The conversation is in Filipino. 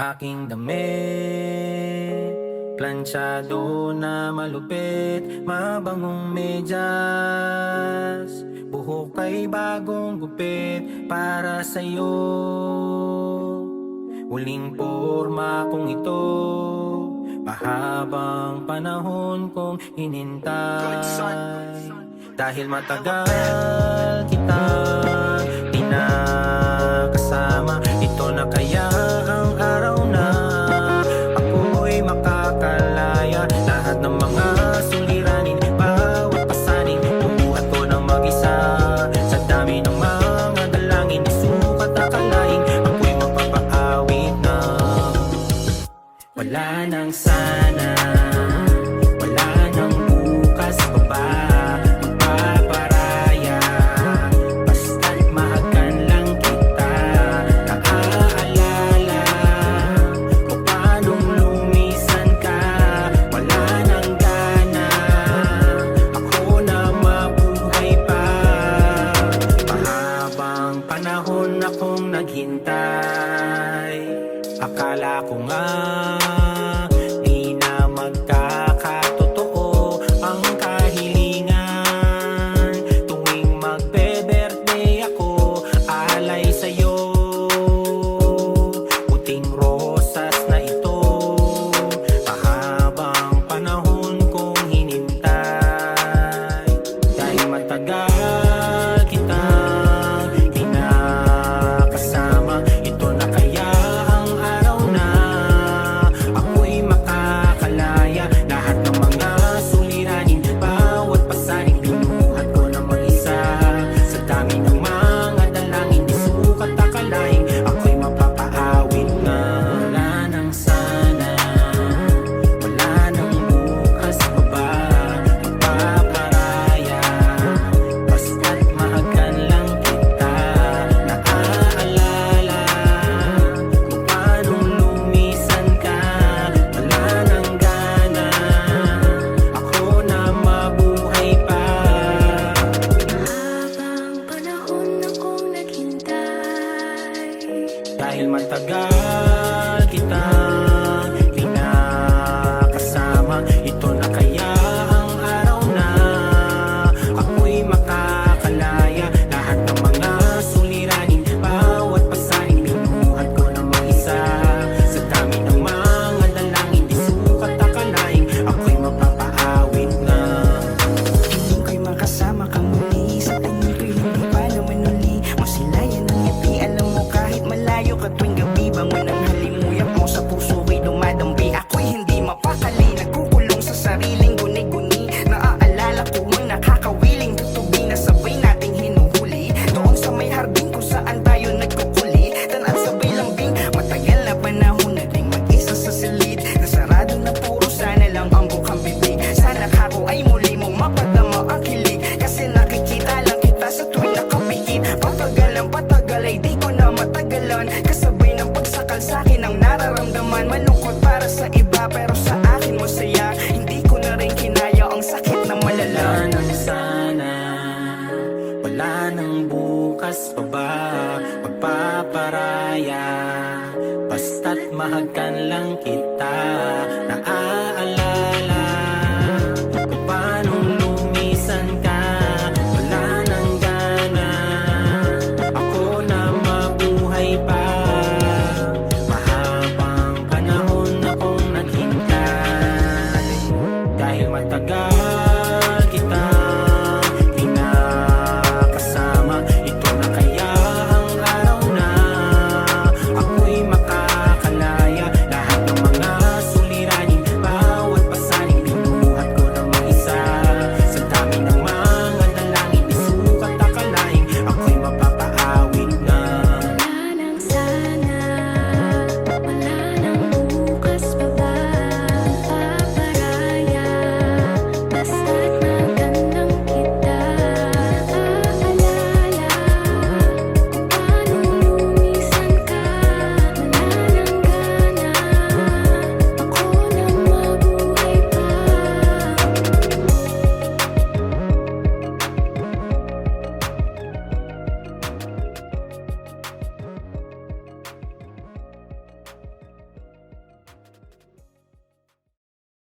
aking damit Plansyado na malupit, mabangong medyas. Buhok ay bagong gupit para sa'yo. Uling porma kong ito Mahabang panahon kong hinintay. Dahil matagal kita pinakasama. nang sana. Wala nang bukas pa ba? Magpaparaya Basta't mahagan lang kita. Naaalala Kung paanong lumisan ka. Wala nang gana. Ako na mabuhay pa. Mahabang panahon akong naghintay. Akala ko nga Bawal sa akin ang nararamdaman. Malungkot para sa iba pero sa akin masaya. Hindi ko na rin kinaya ang sakit na malala. Wala nang sana Wala nang bukas pa ba? Magpaparaya Basta't mahagkan lang kita.